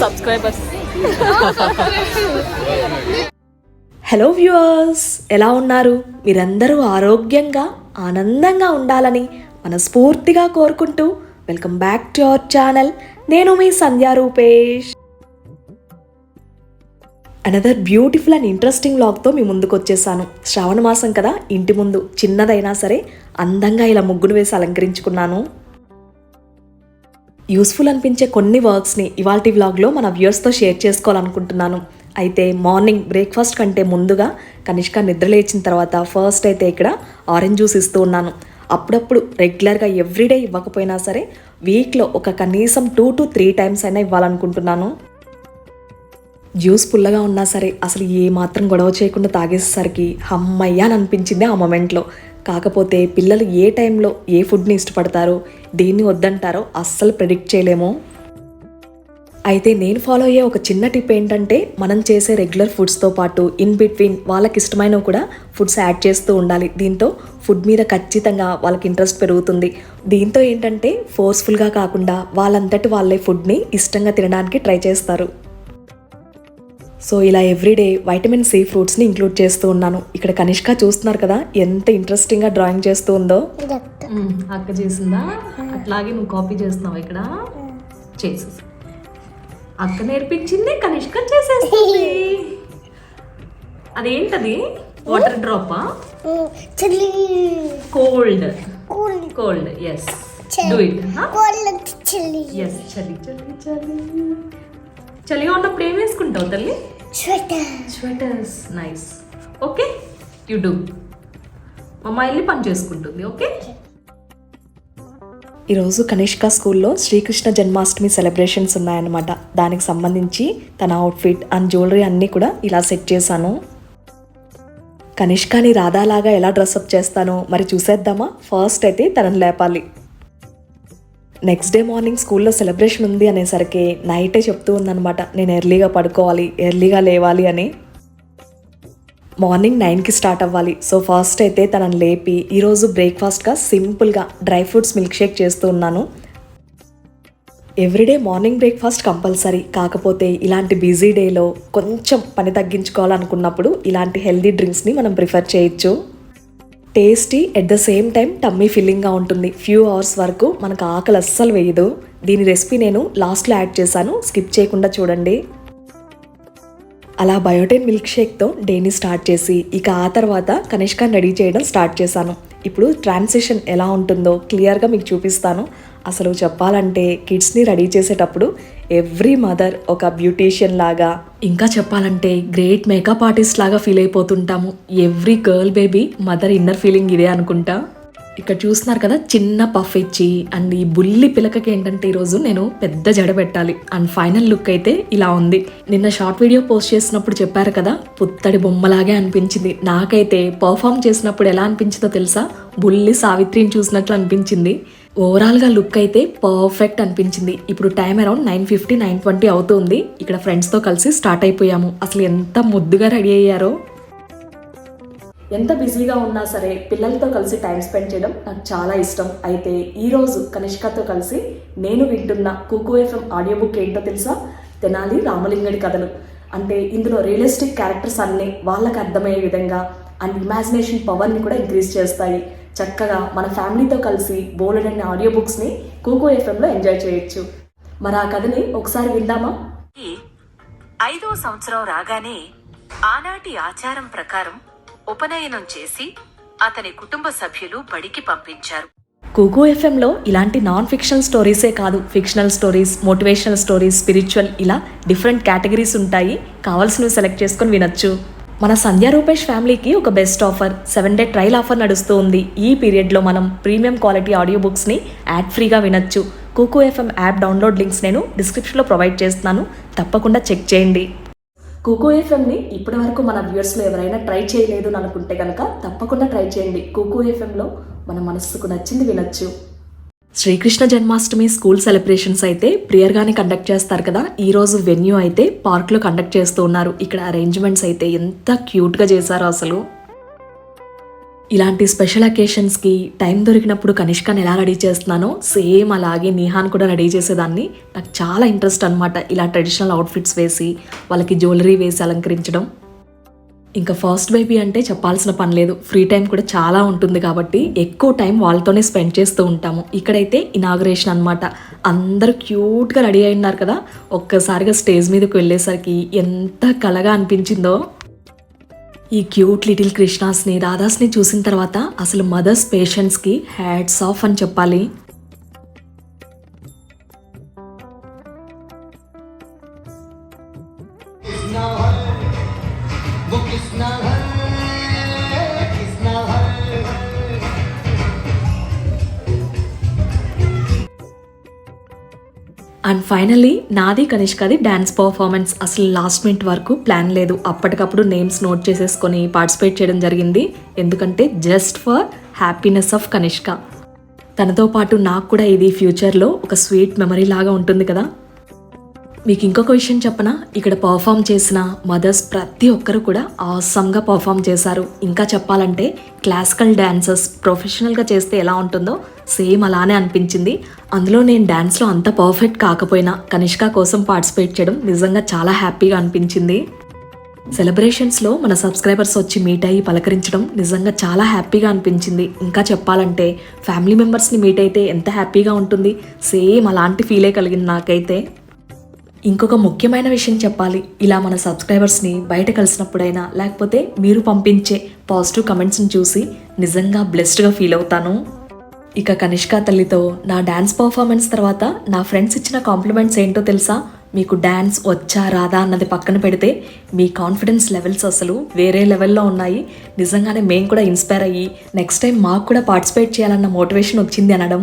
Subscribers hello viewers ఎలా ఉన్నారు? మీరందరూ ఆరోగ్యంగా ఆనందంగా ఉండాలని మనస్ఫూర్తిగా కోరుకుంటూ welcome back to our channel నేను మీ Sandhya Rupesh. Another beautiful and interesting లాగ్తో మీ ముందుకు వచ్చేసాను. శ్రావణ మాసం కదా ఇంటి ముందు చిన్నదైనా సరే అందంగా ఇలా ముగ్గులు వేసి అలంకరించుకున్నాను. యూస్ఫుల్ అనిపించే కొన్ని వర్క్స్ని ఇవాళ వ్లాగ్లో మన వ్యూవర్స్తో షేర్ చేసుకోవాలనుకుంటున్నాను. అయితే మార్నింగ్ బ్రేక్ఫాస్ట్ కంటే ముందుగా కనిష్క నిద్ర లేచిన తర్వాత ఫస్ట్ అయితే ఇక్కడ ఆరెంజ్ జ్యూస్ ఇస్తూ ఉన్నాను. అప్పుడప్పుడు రెగ్యులర్గా ఎవ్రీడే ఇవ్వకపోయినా సరే వీక్లో ఒక కనీసం టూ టు త్రీ టైమ్స్ అయినా ఇవ్వాలనుకుంటున్నాను. జ్యూస్ పుల్లగా ఉన్నా సరే అసలు ఏ మాత్రం గొడవ చేయకుండా తాగేసేసరికి హమ్మయ్య అని అనిపించింది ఆ మొమెంట్లో. కాకపోతే పిల్లలు ఏ టైంలో ఏ ఫుడ్ని ఇష్టపడతారో దేన్ని వద్దంటారో అస్సలు ప్రిడిక్ట్ చేయలేము. అయితే నేను ఫాలో అయ్యే ఒక చిన్న టిప్ ఏంటంటే మనం చేసే రెగ్యులర్ ఫుడ్స్తో పాటు ఇన్ బిట్వీన్ వాళ్ళకి ఇష్టమైనవి కూడా ఫుడ్స్ యాడ్ చేస్తూ ఉండాలి. దీంతో ఫుడ్ మీద ఖచ్చితంగా వాళ్ళకి ఇంట్రెస్ట్ పెరుగుతుంది. దీంతో ఏంటంటే ఫోర్స్ఫుల్గా కాకుండా వాళ్ళంతటి వాళ్ళే ఫుడ్ని ఇష్టంగా తినడానికి ట్రై చేస్తారు. సో ఇలా ఎవ్రీడే వైటమిన్ సి ఫ్రూట్స్ని ఇంక్లూడ్ చేస్తూ ఉన్నాను. ఇక్కడ కనిష్క చూస్తున్నారు కదా ఎంత ఇంట్రెస్టింగ్గా డ్రాయింగ్ చేస్తూ ఉందో. అక్క చేసిందా? అట్లాగే నువ్వు కాపీ చేస్తున్నావు ఇక్కడ? చేసేసి. అక్క నేర్పించింది కనిష్క చేసేస్తుంది. అదేంటది? Water డ్రాపా cold cool cold yes. Do it చలి ఎస్ చలి చలి చలి చలిగా ఉన్నప్పుడు ఏం వేసుకుంటావు తల్లి? Sweater. Sweaters. Nice okay you do మమ్మ వెళ్ళి పని చేసుకుంటుంది ఓకే ఈరోజు కనిష్క స్కూల్లో శ్రీకృష్ణ జన్మాష్టమి సెలబ్రేషన్స్ ఉన్నాయన్నమాట. దానికి సంబంధించి తన అవుట్ఫిట్ అండ్ జ్యువెలరీ అన్నీ కూడా ఇలా సెట్ చేశాను. కనిష్కని రాధాలాగా ఎలా డ్రెస్అప్ చేస్తానో మరి చూసేద్దామా? ఫస్ట్ అయితే తనని లేపాలి. నెక్స్ట్ డే మార్నింగ్ స్కూల్లో సెలబ్రేషన్ ఉంది అనేసరికి నైటే చెప్తూ ఉందనమాట నేను ఎర్లీగా పడుకోవాలి ఎర్లీగా లేవాలి అని. మార్నింగ్ నైన్కి స్టార్ట్ అవ్వాలి. సో ఫస్ట్ అయితే తనని లేపి ఈరోజు బ్రేక్ఫాస్ట్గా సింపుల్గా డ్రై ఫ్రూట్స్ మిల్క్ షేక్ చేస్తూ ఉన్నాను. ఎవ్రీడే మార్నింగ్ బ్రేక్ఫాస్ట్ కంపల్సరీ కాకపోతే ఇలాంటి బిజీ డేలో కొంచెం పని తగ్గించుకోవాలనుకున్నప్పుడు ఇలాంటి హెల్దీ డ్రింక్స్ని మనం ప్రిఫర్ చేయొచ్చు. Tasty at the same time tummy ఫిల్లింగ్గా ఉంటుంది. ఫ్యూ అవర్స్ వరకు మనకు ఆకలి అస్సలు వేయదు. దీని రెసిపీ నేను లాస్ట్లో యాడ్ చేశాను. స్కిప్ చేయకుండా చూడండి. అలా బయోటైన్ మిల్క్ షేక్తో డేని స్టార్ట్ చేసి ఇక ఆ తర్వాత కనిష్కాన్ని రెడీ చేయడం స్టార్ట్ చేశాను. ఇప్పుడు ట్రాన్సిషన్ ఎలా ఉంటుందో క్లియర్గా మీకు చూపిస్తాను. అసలు చెప్పాలంటే కిడ్స్ని రెడీ చేసేటప్పుడు ఎవ్రీ మదర్ ఒక బ్యూటీషియన్ లాగా. ఇంకా చెప్పాలంటే గ్రేట్ మేకప్ ఆర్టిస్ట్ లాగా feel అయిపోతుంటాము. Every girl baby mother inner feeling ఇదే అనుకుంటా. ఇక్కడ చూస్తున్నారు కదా చిన్న పఫ్ ఇచ్చి అండ్ ఈ బుల్లి పిలకకి ఏంటంటే ఈరోజు నేను పెద్ద జడ పెట్టాలి. అండ్ ఫైనల్ లుక్ అయితే ఇలా ఉంది. నిన్న షార్ట్ వీడియో పోస్ట్ చేసినప్పుడు చెప్పారు కదా పుత్తడి బొమ్మలాగే అనిపించింది. నాకైతే పర్ఫామ్ చేసినప్పుడు ఎలా అనిపించిందో తెలుసా? బుల్లి సావిత్రిని చూసినట్లు అనిపించింది. ఓవరాల్గా లుక్ అయితే పర్ఫెక్ట్ అనిపించింది. ఇప్పుడు time around nine fifty nine twenty అవుతుంది. ఇక్కడ ఫ్రెండ్స్తో కలిసి స్టార్ట్ అయిపోయాము. అసలు ఎంత ముద్దుగా రెడీ అయ్యారో. ఎంత బిజీగా ఉన్నా సరే పిల్లలతో కలిసి టైం స్పెండ్ చేయడం నాకు చాలా ఇష్టం. అయితే ఈరోజు కనిష్కతో కలిసి నేను వింటున్న కుకు ఎఫ్ఎం ఆడియో బుక్ ఏంటో తెలుసా? తెనాలి రామలింగడి కథలు. అంటే ఇందులో రియలిస్టిక్ క్యారెక్టర్స్ అన్నీ వాళ్ళకి అర్థమయ్యే విధంగా అండ్ ఇమాజినేషన్ పవర్ని కూడా ఇంక్రీజ్ చేస్తాయి. చక్కగా మన ఫ్యామిలీతో కలిసి బోలెడ్ అనే ఆడియో బుక్స్ని కూకో ఎఫ్ఎంలో ఎంజాయ్ చేయొచ్చు. మరి ఆ కథని ఒకసారి విందామా? ఐదో సంవత్సరం రాగానే ఆనాటి ఆచారం ప్రకారం ఉపనయనం చేసి అతని కుటుంబ సభ్యులు బడికి పంపించారు. కూకూ ఎఫ్ఎంలో ఇలాంటి నాన్ ఫిక్షనల్ స్టోరీసే కాదు. Fictional stories motivational stories spiritual ఇలా డిఫరెంట్ కేటగిరీస్ ఉంటాయి. కావాల్సినవి సెలెక్ట్ చేసుకొని వినొచ్చు. మన సంధ్యా రూపేష్ ఫ్యామిలీకి ఒక best offer seven day trial offer నడుస్తూ ఉంది. ఈ పీరియడ్లో మనం ప్రీమియం క్వాలిటీ ఆడియో బుక్స్ని యాడ్ ఫ్రీగా వినొచ్చు. Kuku FM app download links నేను డిస్క్రిప్షన్లో ప్రొవైడ్ చేస్తున్నాను. తప్పకుండా చెక్ చేయండి. కూకో ఎఫ్ఎంని ఇప్పటి వరకు మన వ్యూయర్స్లో ఎవరైనా ట్రై చేయలేదు అని అనుకుంటే కనుక తప్పకుండా ట్రై చేయండి. కూకో ఎఫ్ఎంలో మన మనస్సుకు నచ్చింది వినొచ్చు. శ్రీకృష్ణ జన్మాష్టమి స్కూల్ సెలబ్రేషన్స్ అయితే ప్రియర్గానే కండక్ట్ చేస్తారు కదా. ఈరోజు వెన్యూ అయితే పార్క్లో కండక్ట్ చేస్తూ ఉన్నారు. ఇక్కడ అరేంజ్మెంట్స్ అయితే ఎంత క్యూట్గా చేశారో అసలు. ఇలాంటి స్పెషల్ అకేషన్స్కి టైం దొరికినప్పుడు కనిష్కాని ఎలా రెడీ చేస్తున్నానో సేమ్ అలాగే నిహాన్ కూడా రెడీ చేసేదాన్ని. నాకు చాలా ఇంట్రెస్ట్ అనమాట ఇలా ట్రెడిషనల్ అవుట్ఫిట్స్ వేసి వాళ్ళకి జ్యువెలరీ వేసి అలంకరించడం. ఇంకా ఫస్ట్ బేబీ అంటే చెప్పాల్సిన పని లేదు. ఫ్రీ టైం కూడా చాలా ఉంటుంది కాబట్టి ఎక్కువ టైం వాళ్ళతోనే స్పెండ్ చేస్తూ ఉంటాము. ఇక్కడైతే ఇనాగ్రేషన్ అనమాట అందరూ క్యూట్గా రెడీ అయి ఉన్నారు కదా. ఒక్కసారిగా స్టేజ్ మీదకి వెళ్ళేసరికి ఎంత కలగా అనిపించిందో. ఈ క్యూట్ లిటిల్ కృష్ణాస్ని రాధాస్ని చూసిన తర్వాత అసలు మదర్స్ పేషెంట్స్కి హ్యాడ్స్ ఆఫ్ అని చెప్పాలి. అండ్ ఫైనల్లీ నాది కనిష్కది డ్యాన్స్ పర్ఫార్మెన్స్ అసలు లాస్ట్ మినిట్ వరకు ప్లాన్ లేదు. అప్పటికప్పుడు నేమ్స్ నోట్ చేసేసుకొని పార్టిసిపేట్ చేయడం జరిగింది. ఎందుకంటే just for happiness of Kanishka తనతో పాటు నాకు కూడా ఇది ఫ్యూచర్లో ఒక స్వీట్ మెమరీ లాగా ఉంటుంది కదా. మీకు ఇంకొక విషయం చెప్పనా? ఇక్కడ పర్ఫామ్ చేసిన మదర్స్ ప్రతి ఒక్కరు కూడా ఆసమ్గా పర్ఫామ్ చేశారు. ఇంకా చెప్పాలంటే క్లాసికల్ డాన్సర్స్ ప్రొఫెషనల్గా చేస్తే ఎలా ఉంటుందో సేమ్ అలానే అనిపించింది. అందులో నేను డ్యాన్స్లో అంత పర్ఫెక్ట్ కాకపోయినా కనిష్క కోసం పార్టిసిపేట్ చేయడం నిజంగా చాలా హ్యాపీగా అనిపించింది. సెలబ్రేషన్స్లో మన సబ్స్క్రైబర్స్ వచ్చి మీట్ అయ్యి పలకరించడం నిజంగా చాలా హ్యాపీగా అనిపించింది. ఇంకా చెప్పాలంటే ఫ్యామిలీ మెంబర్స్ని మీట్ అయితే ఎంత హ్యాపీగా ఉంటుంది. సేమ్ అలాంటి ఫీలే కలిగింది నాకైతే. ఇంకొక ముఖ్యమైన విషయం చెప్పాలి. ఇలా మన సబ్స్క్రైబర్స్ని బయట కలిసినప్పుడైనా లేకపోతే మీరు పంపించే పాజిటివ్ కమెంట్స్ని చూసి నిజంగా బ్లెస్డ్గా ఫీల్ అవుతాను. ఇక కనిష్క తల్లితో నా డ్యాన్స్ పర్ఫార్మెన్స్ తర్వాత నా ఫ్రెండ్స్ ఇచ్చిన కాంప్లిమెంట్స్ ఏంటో తెలుసా? మీకు డ్యాన్స్ వచ్చా రాదా అన్నది పక్కన పెడితే మీ కాన్ఫిడెన్స్ లెవెల్స్ అసలు వేరే లెవెల్లో ఉన్నాయి. నిజంగానే మేము కూడా ఇన్స్పైర్ అయ్యి నెక్స్ట్ టైం మాకు కూడా పార్టిసిపేట్ చేయాలన్న మోటివేషన్ వచ్చింది అనడం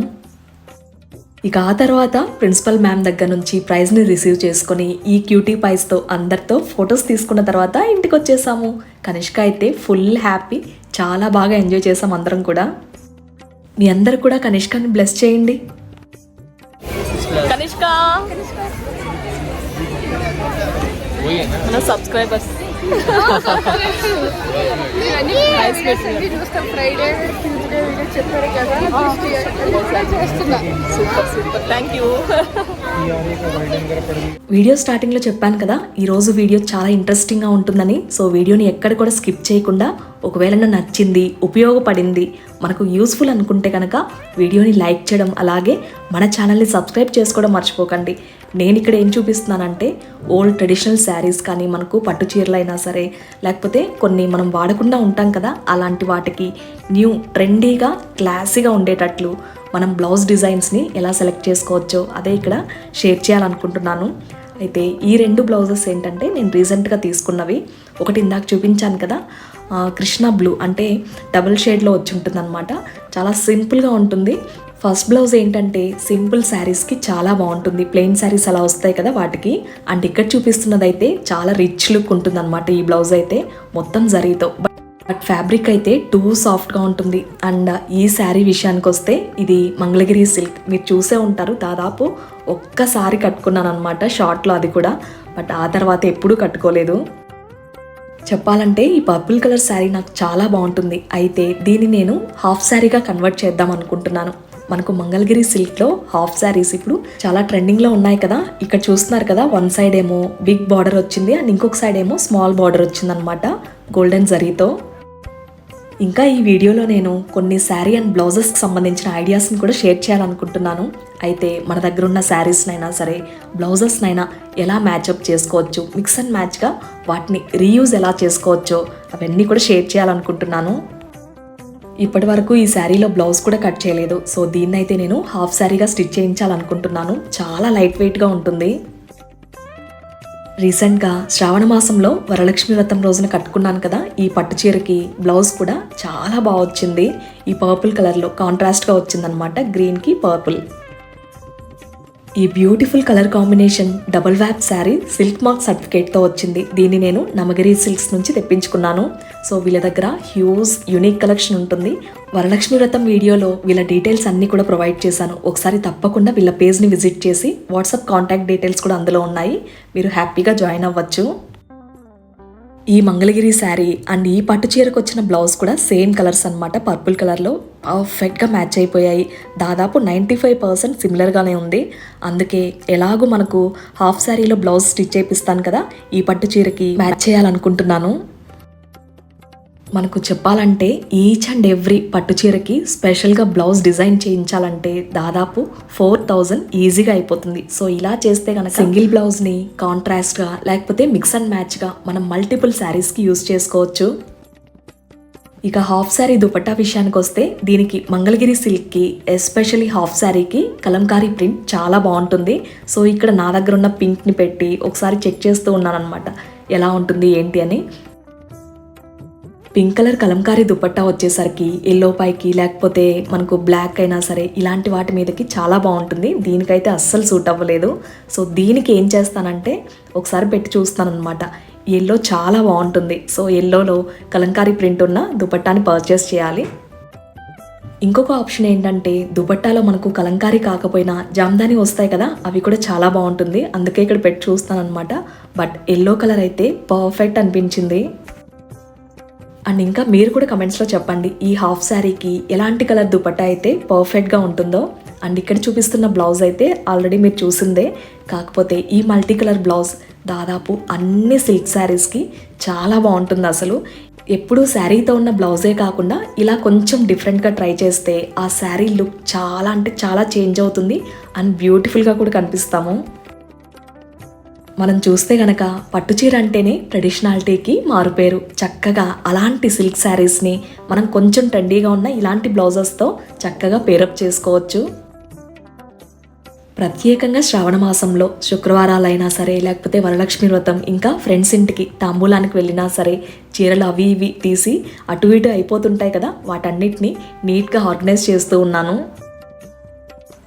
ఇక ఆ తర్వాత ప్రిన్సిపల్ మ్యామ్ దగ్గర నుంచి ప్రైజ్ని రిసీవ్ చేసుకొని ఈ క్యూటీ పైస్తో అందరితో ఫొటోస్ తీసుకున్న తర్వాత ఇంటికి వచ్చేసాము కనిష్క అయితే ఫుల్ హ్యాపీ చాలా బాగా ఎంజాయ్ చేసాం అందరం కూడా. మీ అందరు కూడా కనిష్కని బ్లెస్ చేయండి. కనిష్క. మన సబ్స్క్రైబర్స్. చూస్తాం ఫ్రైడే ట్యూస్డే వీడియో చెప్పారు కదా చేస్తున్నా super super thank you video స్టార్టింగ్లో చెప్పాను కదా ఈరోజు వీడియో చాలా ఇంట్రెస్టింగ్గా ఉంటుందని. సో వీడియోని ఎక్కడ కూడా స్కిప్ చేయకుండా ఒకవేళ నాకు నచ్చింది ఉపయోగపడింది మనకు యూస్ఫుల్ అనుకుంటే కనుక వీడియోని లైక్ చేయడం అలాగే మన ఛానల్ని సబ్స్క్రైబ్ చేసుకోవడం మర్చిపోకండి. నేను ఇక్కడ ఏం చూపిస్తున్నానంటే ఓల్డ్ ట్రెడిషనల్ శారీస్ కానీ మనకు పట్టు చీరలు అయినా సరే లేకపోతే కొన్ని మనం వాడకుండా ఉంటాం కదా అలాంటి వాటికి న్యూ ట్రెండీగా క్లాసీగా ఉండేటట్లు మనం బ్లౌజ్ డిజైన్స్ని ఎలా సెలెక్ట్ చేసుకోవచ్చో అదే ఇక్కడ షేర్ చేయాలనుకుంటున్నాను. అయితే ఈ రెండు బ్లౌజెస్ ఏంటంటే నేను రీసెంట్గా తీసుకున్నవి. ఒకటి ఇందాక చూపించాను కదా కృష్ణ బ్లూ అంటే డబుల్ షేడ్లో వచ్చి ఉంటుందన్నమాట. చాలా సింపుల్గా ఉంటుంది. ఫస్ట్ బ్లౌజ్ ఏంటంటే సింపుల్ శారీస్కి చాలా బాగుంటుంది. ప్లెయిన్ శారీస్ అలా వస్తాయి కదా వాటికి. అండ్ ఇక్కడ చూపిస్తున్నది అయితే చాలా రిచ్ లుక్ ఉంటుంది ఈ బ్లౌజ్ అయితే. మొత్తం జరీతో. బట్ ఫ్యాబ్రిక్ అయితే టూ సాఫ్ట్గా ఉంటుంది. అండ్ ఈ శారీ విషయానికి వస్తే ఇది మంగళగిరి సిల్క్. మీరు చూసే ఉంటారు. దాదాపు ఒక్కసారి కట్టుకున్నాను అనమాట షార్ట్లో అది కూడా. బట్ ఆ తర్వాత ఎప్పుడూ కట్టుకోలేదు. చెప్పాలంటే ఈ పర్పుల్ కలర్ శారీ నాకు చాలా బాగుంటుంది. అయితే దీన్ని నేను హాఫ్ శారీగా కన్వర్ట్ చేద్దాం అనుకుంటున్నాను. మనకు మంగళగిరి సిల్క్లో హాఫ్ శారీస్ ఇప్పుడు చాలా ట్రెండింగ్లో ఉన్నాయి కదా. ఇక్కడ చూస్తున్నారు కదా వన్ సైడ్ ఏమో బిగ్ బార్డర్ వచ్చింది అండ్ ఇంకొక సైడ్ ఏమో స్మాల్ బార్డర్ వచ్చిందనమాట గోల్డెన్ జరీతో. ఇంకా ఈ వీడియోలో నేను కొన్ని శారీ అండ్ బ్లౌజెస్కి సంబంధించిన ఐడియాస్ని కూడా షేర్ చేయాలనుకుంటున్నాను. అయితే మన దగ్గర ఉన్న శారీస్నైనా సరే బ్లౌజెస్నైనా ఎలా మ్యాచ్అప్ చేసుకోవచ్చు మిక్స్ అండ్ మ్యాచ్గా వాటిని రీయూజ్ ఎలా చేసుకోవచ్చో అవన్నీ కూడా షేర్ చేయాలనుకుంటున్నాను. ఇప్పటి వరకు ఈ శారీలో బ్లౌజ్ కూడా కట్ చేయలేదు. సో దీన్ని అయితే నేను హాఫ్ శారీగా స్టిచ్ చేయించాలనుకుంటున్నాను. చాలా లైట్ వెయిట్గా ఉంటుంది. రీసెంట్గా శ్రావణ మాసంలో వరలక్ష్మి వ్రతం రోజున కట్టుకున్నాను కదా ఈ పట్టు చీరకి బ్లౌజ్ కూడా చాలా బాగా వచ్చింది. ఈ పర్పుల్ కలర్లో కాంట్రాస్ట్గా వచ్చిందనమాట గ్రీన్కి పర్పుల్. ఈ beautiful colour combination double warp sari silk mark సర్టిఫికేట్తో వచ్చింది. దీన్ని నేను నమగిరి సిల్క్స్ నుంచి తెప్పించుకున్నాను. సో వీళ్ళ దగ్గర హ్యూజ్ యునిక్ కలెక్షన్ ఉంటుంది. వరలక్ష్మి వ్రతం వీడియోలో వీళ్ళ డీటెయిల్స్ అన్నీ కూడా ప్రొవైడ్ చేశాను. ఒకసారి తప్పకుండా వీళ్ళ పేజ్ని విజిట్ చేసి వాట్సాప్ కాంటాక్ట్ డీటెయిల్స్ కూడా అందులో ఉన్నాయి. మీరు హ్యాపీగా జాయిన్ అవ్వచ్చు. ఈ మంగళగిరి శారీ అండ్ ఈ పట్టు చీరకు వచ్చిన బ్లౌజ్ కూడా సేమ్ కలర్స్ అనమాట పర్పుల్ కలర్లో పర్ఫెక్ట్గా మ్యాచ్ అయిపోయాయి. దాదాపు నైంటీ ఫైవ్ పర్సెంట్ సిమిలర్గానే ఉంది. అందుకే ఎలాగో మనకు హాఫ్ శారీలో బ్లౌజ్ స్టిచ్ చేపిస్తాను కదా ఈ పట్టు చీరకి మ్యాచ్ చేయాలనుకుంటున్నాను. మనకు చెప్పాలంటే ఈచ్ అండ్ ఎవ్రీ పట్టు చీరకి స్పెషల్గా బ్లౌజ్ డిజైన్ చేయించాలంటే దాదాపు ఫోర్ థౌజండ్ ఈజీగా అయిపోతుంది. సో ఇలా చేస్తే కనుక సింగిల్ బ్లౌజ్ని కాంట్రాస్ట్గా లేకపోతే మిక్స్ అండ్ మ్యాచ్గా మనం మల్టిపుల్ శారీస్కి యూస్ చేసుకోవచ్చు. ఇక హాఫ్ శారీ దుపట్టా విషయానికి వస్తే దీనికి మంగళగిరి సిల్క్కి ఎస్పెషల్లీ హాఫ్ శారీకి కలంకారీ ప్రింట్ చాలా బాగుంటుంది. సో ఇక్కడ నా దగ్గర ఉన్న పింక్ని పెట్టి ఒకసారి చెక్ చేస్తూ ఉన్నాను అనమాట ఎలా ఉంటుంది ఏంటి అని. పింక్ కలర్ కలంకారీ దుపట్టా వచ్చేసరికి ఎల్లో పైకి లేకపోతే మనకు బ్లాక్ అయినా సరే ఇలాంటి వాటి మీదకి చాలా బాగుంటుంది. దీనికైతే అస్సలు సూట్ అవ్వలేదు. సో దీనికి ఏం చేస్తానంటే ఒకసారి పెట్టి చూస్తాను అనమాట ఎల్లో చాలా బాగుంటుంది. సో ఎల్లోలో కలంకారీ ప్రింట్ ఉన్న దుపట్టాని పర్చేస్ చేయాలి. ఇంకొక ఆప్షన్ ఏంటంటే దుపట్టాలో మనకు కలంకారీ కాకపోయినా జామ్దాని వస్తాయి కదా అవి కూడా చాలా బాగుంటుంది. అందుకే ఇక్కడ పెట్టి చూస్తాను అనమాట బట్ ఎల్లో కలర్ అయితే పర్ఫెక్ట్ అనిపించింది. అండ్ ఇంకా మీరు కూడా కమెంట్స్లో చెప్పండి ఈ హాఫ్ శారీకి ఎలాంటి కలర్ దుపట్టా అయితే పర్ఫెక్ట్గా ఉంటుందో? అండ్ ఇక్కడ చూపిస్తున్న బ్లౌజ్ అయితే ఆల్రెడీ మీరు చూసిందే. కాకపోతే ఈ మల్టీ కలర్ బ్లౌజ్ దాదాపు అన్ని సిల్క్ శారీస్కి చాలా బాగుంటుంది అసలు. ఎప్పుడూ శారీతో ఉన్న బ్లౌజే కాకుండా ఇలా కొంచెం డిఫరెంట్గా ట్రై చేస్తే ఆ శారీ లుక్ చాలా అంటే చాలా చేంజ్ అవుతుంది. అండ్ బ్యూటిఫుల్గా కూడా కనిపిస్తాము. మనం చూస్తే గనక పట్టుచీర అంటేనే ట్రెడిషనాలిటీకి మారుపేరు. చక్కగా అలాంటి సిల్క్ శారీస్ని మనం కొంచెం ట్రెండీగా ఉన్న ఇలాంటి బ్లౌజెస్తో చక్కగా పేరప్ చేసుకోవచ్చు. ప్రత్యేకంగా శ్రావణ మాసంలో శుక్రవారాలైనా సరే లేకపోతే వరలక్ష్మి వ్రతం ఇంకా ఫ్రెండ్స్ ఇంటికి తాంబూలానికి వెళ్ళినా సరే చీరలు అవి ఇవి తీసి అటు ఇటు అయిపోతుంటాయి కదా వాటన్నిటిని నీట్గా ఆర్గనైజ్ చేస్తూ ఉన్నాను.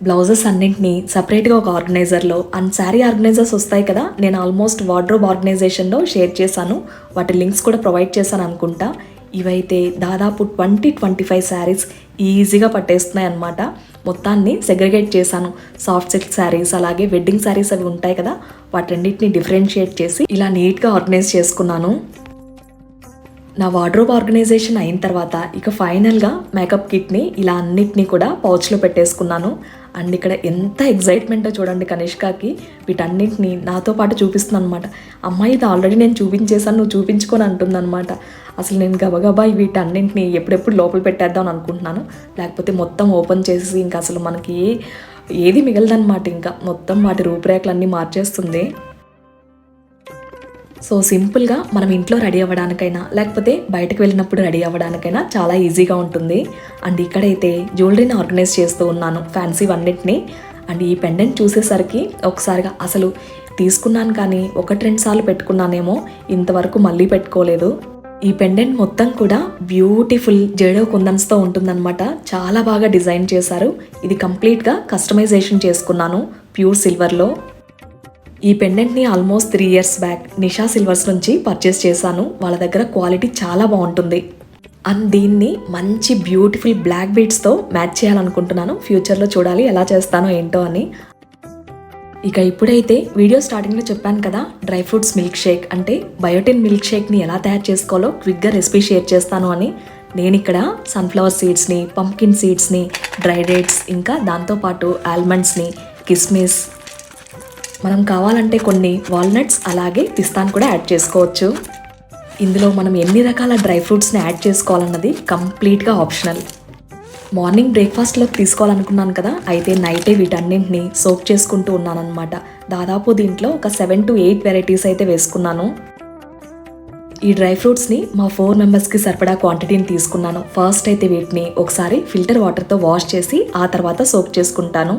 బ్లౌజెస్ అన్నింటినీ సపరేట్గా ఒక ఆర్గనైజర్లో అండ్ శారీ ఆర్గనైజర్స్ వస్తాయి కదా నేను ఆల్మోస్ట్ వార్డ్రోబ్ ఆర్గనైజేషన్లో షేర్ చేశాను. వాటి లింక్స్ కూడా ప్రొవైడ్ చేశాను అనుకుంటా. ఇవైతే దాదాపు ట్వంటీ ట్వంటీ ఫైవ్ శారీస్ ఈజీగా పట్టేస్తున్నాయి అనమాట మొత్తాన్ని సెగ్రిగేట్ చేశాను. సాఫ్ట్ సిల్క్ శారీస్ అలాగే వెడ్డింగ్ శారీస్ అవి ఉంటాయి కదా వాటన్నిటిని డిఫరెన్షియేట్ చేసి ఇలా నీట్గా ఆర్గనైజ్ చేసుకున్నాను. నా వార్డ్రోబ్ ఆర్గనైజేషన్ అయిన తర్వాత ఇక ఫైనల్గా మేకప్ కిట్ని ఇలా అన్నిటినీ కూడా పౌచ్లో పెట్టేసుకున్నాను. అండ్ ఇక్కడ ఎంత ఎగ్జైట్మెంటో చూడండి కనిష్కాకి. వీటన్నింటినీ నాతో పాటు చూపిస్తుంది అనమాట అమ్మాయి ఇది ఆల్రెడీ నేను చూపించేశాను నువ్వు చూపించుకొని అంటుందన్నమాట. అసలు నేను గబగబా వీటన్నింటినీ ఎప్పుడెప్పుడు లోపల పెట్టేద్దాం అని అనుకుంటున్నాను. లేకపోతే మొత్తం ఓపెన్ చేసి ఇంకా అసలు మనకి ఏ- ఏది మిగలదన్నమాట ఇంకా. మొత్తం వాటి రూపురేఖలన్నీ మార్చేస్తుంది. సో సింపుల్గా మనం ఇంట్లో రెడీ అవ్వడానికైనా లేకపోతే బయటకు వెళ్ళినప్పుడు రెడీ అవ్వడానికైనా చాలా ఈజీగా ఉంటుంది. అండ్ ఇక్కడైతే జ్యువెలరీని ఆర్గనైజ్ చేస్తూ ఉన్నాను ఫ్యాన్సీవన్నిటిని అండ్ ఈ పెండెంట్ చూసేసరికి ఒకసారిగా అసలు తీసుకున్నాను కానీ ఒకటి రెండు సార్లు పెట్టుకున్నానేమో ఇంతవరకు మళ్ళీ పెట్టుకోలేదు. ఈ పెండెంట్ మొత్తం కూడా బ్యూటిఫుల్ జేడో కుందన్స్తో ఉంటుందన్నమాట. చాలా బాగా డిజైన్ చేశారు. ఇది కంప్లీట్గా కస్టమైజేషన్ చేసుకున్నాను ప్యూర్ సిల్వర్లో. ఈ పెండెంట్ని almost three years back Nisha silvers నుంచి పర్చేస్ చేశాను. వాళ్ళ దగ్గర క్వాలిటీ చాలా బాగుంటుంది. అండ్ దీన్ని మంచి బ్యూటిఫుల్ బ్లాక్ బీట్స్తో మ్యాచ్ చేయాలనుకుంటున్నాను. ఫ్యూచర్లో చూడాలి ఎలా చేస్తానో ఏంటో అని. ఇక ఇప్పుడైతే వీడియో స్టార్టింగ్లో చెప్పాను కదా డ్రై ఫ్రూట్స్ మిల్క్ షేక్ అంటే బయోటిన్ మిల్క్ షేక్ని ఎలా తయారు చేసుకోవాలో క్విక్గా రెసిపీ షేర్ చేస్తాను అని. నేను ఇక్కడ సన్ఫ్లవర్ సీడ్స్ని పంకిన్ సీడ్స్ని డ్రై డేట్స్ ఇంకా దాంతోపాటు ఆల్మండ్స్ని కిస్మిస్ మనం కావాలంటే కొన్ని వాల్నట్స్ అలాగే పిస్తాన్ కూడా యాడ్ చేసుకోవచ్చు. ఇందులో మనం ఎన్ని రకాల డ్రై ఫ్రూట్స్ని యాడ్ చేసుకోవాలన్నది కంప్లీట్గా ఆప్షనల్. మార్నింగ్ బ్రేక్ఫాస్ట్లోకి తీసుకోవాలనుకున్నాను కదా అయితే నైటే వీటన్నింటిని సోక్ చేసుకుంటూ ఉన్నానన్నమాట. దాదాపు దీంట్లో ఒక సెవెన్ టు ఎయిట్ వెరైటీస్ అయితే వేసుకున్నాను. ఈ డ్రై ఫ్రూట్స్ని మా ఫోర్ మెంబర్స్కి సరిపడా క్వాంటిటీని తీసుకున్నాను. ఫస్ట్ అయితే వీటిని ఒకసారి ఫిల్టర్ వాటర్తో వాష్ చేసి ఆ తర్వాత సోక్ చేసుకుంటాను.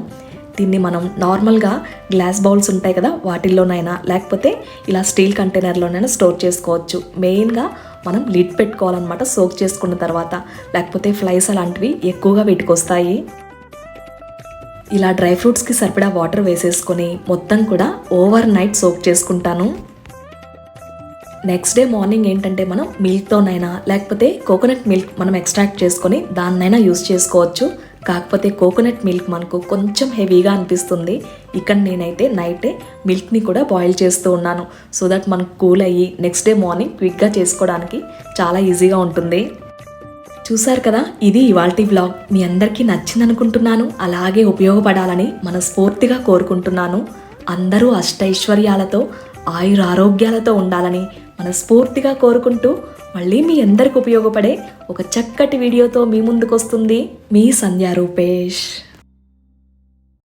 దీన్ని మనం నార్మల్గా గ్లాస్ బౌల్స్ ఉంటాయి కదా వాటిల్లోనైనా లేకపోతే ఇలా స్టీల్ కంటైనర్లోనైనా స్టోర్ చేసుకోవచ్చు. మెయిన్గా మనం లిడ్ పెట్టుకోవాలన్నమాట సోక్ చేసుకున్న తర్వాత. లేకపోతే ఫ్లైస్ అలాంటివి ఎక్కువగా వీటికి వస్తాయి ఇలా డ్రై ఫ్రూట్స్కి సరిపడా వాటర్ వేసేసుకొని మొత్తం కూడా ఓవర్ నైట్ సోక్ చేసుకుంటాను. నెక్స్ట్ డే మార్నింగ్ ఏంటంటే మనం మిల్క్తోనైనా లేకపోతే కోకోనట్ మిల్క్ మనం ఎక్స్ట్రాక్ట్ చేసుకొని దాన్నైనా యూస్ చేసుకోవచ్చు. కాకపోతే కోకోనట్ మిల్క్ మనకు కొంచెం హెవీగా అనిపిస్తుంది. ఇక్కడ నేనైతే నైటే మిల్క్ని కూడా బాయిల్ చేస్తూ ఉన్నాను. సో దట్ మనకు కూల్ అయ్యి నెక్స్ట్ డే మార్నింగ్ క్విక్గా చేసుకోవడానికి చాలా ఈజీగా ఉంటుంది. చూసారు కదా? ఇది ఇవాల్టి బ్లాగ్ మీ అందరికీ నచ్చింది అనుకుంటున్నాను అలాగే ఉపయోగపడాలని మనస్ఫూర్తిగా కోరుకుంటున్నాను. అందరూ అష్టైశ్వర్యాలతో ఆయుర ఆరోగ్యాలతో ఉండాలని మనస్ఫూర్తిగా కోరుకుంటూ మళ్ళీ మీ అందరికి ఉపయోగపడే ఒక చక్కటి వీడియోతో మీ ముందుకు వస్తుంది మీ సంధ్యా రూపేష్.